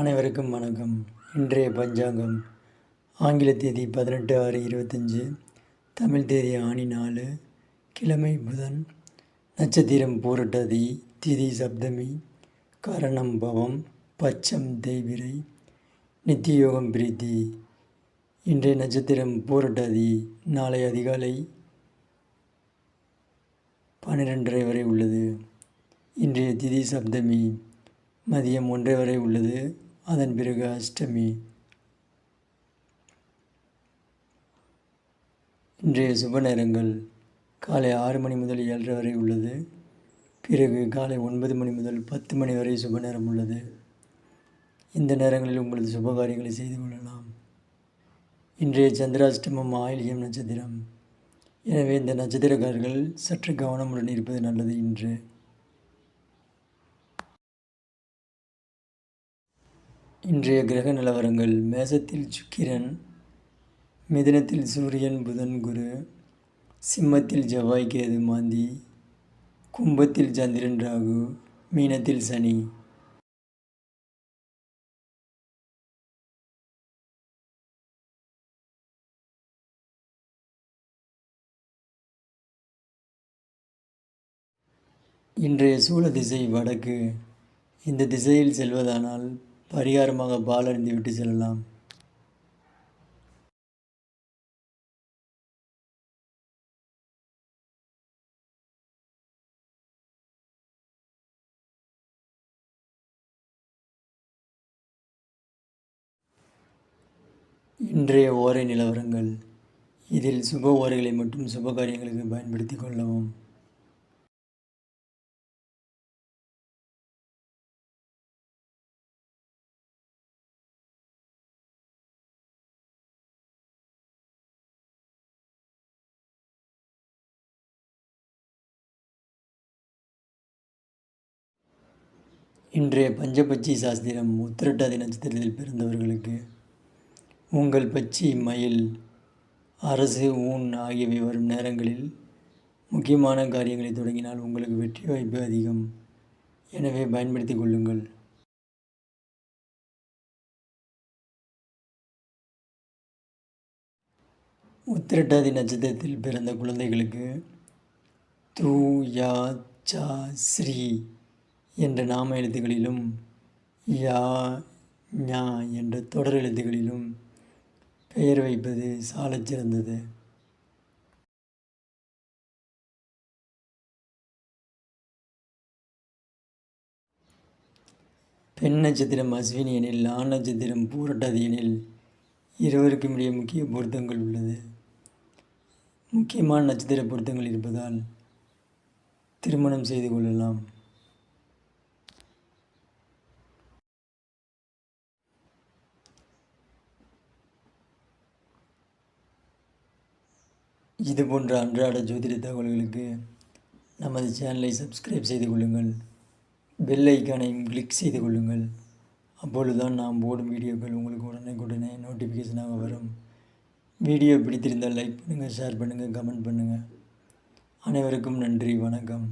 அனைவருக்கும் வணக்கம். இன்றைய பஞ்சாங்கம் ஆங்கில தேதி பதினெட்டு ஆறு இருபத்தஞ்சி தமிழ் தேதி ஆணி நாலு கிழமை புதன் நட்சத்திரம் பூரட்டாதி திதி சப்தமி கரணம் பவம் பச்சம் தேவிரை நித்தியோகம் பிரீத்தி. இன்றைய நட்சத்திரம் பூரட்டாதி நாளை அதிகாலை பன்னிரெண்டரை வரை உள்ளது. இன்றைய திதி சப்தமி மதியம் ஒன்றை வரை உள்ளது. அதன் பிறகு அஷ்டமி. இன்றைய சுப நேரங்கள் காலை ஆறு மணி முதல் ஏழரை வரை உள்ளது. பிறகு காலை ஒன்பது மணி முதல் பத்து மணி வரை சுப நேரம் உள்ளது. இந்த நேரங்களில் உங்களது சுப காரியங்களை செய்து கொள்ளலாம். இன்றைய சந்திராஷ்டமம் ஆயிலியம் நட்சத்திரம். எனவே இந்த நட்சத்திரக்காரர்கள் சற்று கவனமுடன் இருப்பது நல்லது இன்று. இன்றைய கிரக நிலவரங்கள். மேசத்தில் சுக்கிரன் மிதனத்தில் சூரியன் புதன் குரு சிம்மத்தில் ஜவ்வாய் கேது மாந்தி கும்பத்தில் சந்திரன் ராகு மீனத்தில் சனி. இன்றைய சூழ திசை வடக்கு. இந்த திசையில் செல்வதானால் பரிகாரமாக பால் அறிந்து விட்டு செல்லலாம். இன்றைய ஓரை நிலவரங்கள். இதில் சுப ஓரைகளை மட்டும் சுப காரியங்களுக்கு பயன்படுத்தி கொள்ளவும். இன்றைய பஞ்சபட்சி சாஸ்திரம் உத்திரட்டாதி நட்சத்திரத்தில் பிறந்தவர்களுக்கு உங்கள் பச்சி மயில் அரசு ஊன் ஆகியவை வரும் நேரங்களில் முக்கியமான காரியங்களை தொடங்கினால் உங்களுக்கு வெற்றி வாய்ப்பு அதிகம். எனவே பயன்படுத்தி கொள்ளுங்கள். உத்திரட்டாதி நட்சத்திரத்தில் பிறந்த குழந்தைகளுக்கு தூ யா சா ஸ்ரீ என்ற நாம எழுத்துகளிலும் யா ஞா என்ற தொடர் எழுத்துகளிலும் பெயர் வைப்பது சாலச் சிறந்தது. பெண் நட்சத்திரம் அஸ்வினி எனில் ஆண் நட்சத்திரம் பூரட்டாதி எனில் இருவருக்கும் இடையே முக்கிய பொருத்தங்கள் உள்ளது. முக்கியமான நட்சத்திர பொருத்தங்கள் இருப்பதால் திருமணம் செய்து கொள்ளலாம். இது போன்ற அன்றாட ஜோதிட தகவல்களுக்கு நமது சேனலை சப்ஸ்கிரைப் செய்து கொள்ளுங்கள். பெல் ஐக்கானையும் கிளிக் செய்து கொள்ளுங்கள். அப்பொழுதுதான் நாம் போடும் வீடியோக்கள் உங்களுக்கு உடனே உடனே நோட்டிஃபிகேஷனாக வரும். வீடியோ பிடித்திருந்தால் லைக் பண்ணுங்கள் ஷேர் பண்ணுங்கள் கமெண்ட் பண்ணுங்கள் அனைவருக்கும் நன்றி வணக்கம்.